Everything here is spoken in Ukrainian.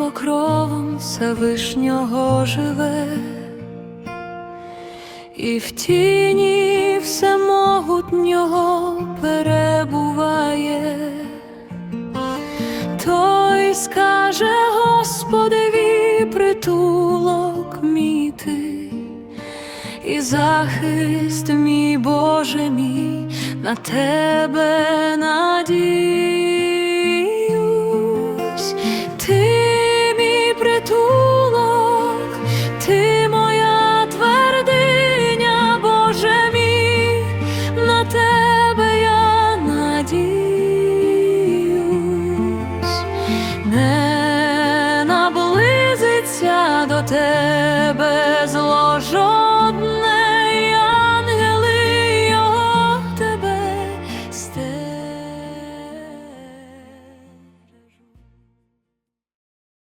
покровом Всевишнього живе, і в тіні всемогутнього перебуває, той скаже Господеві притулок мій ти, і захист мій Боже мій на тебе надія. тебе зложу.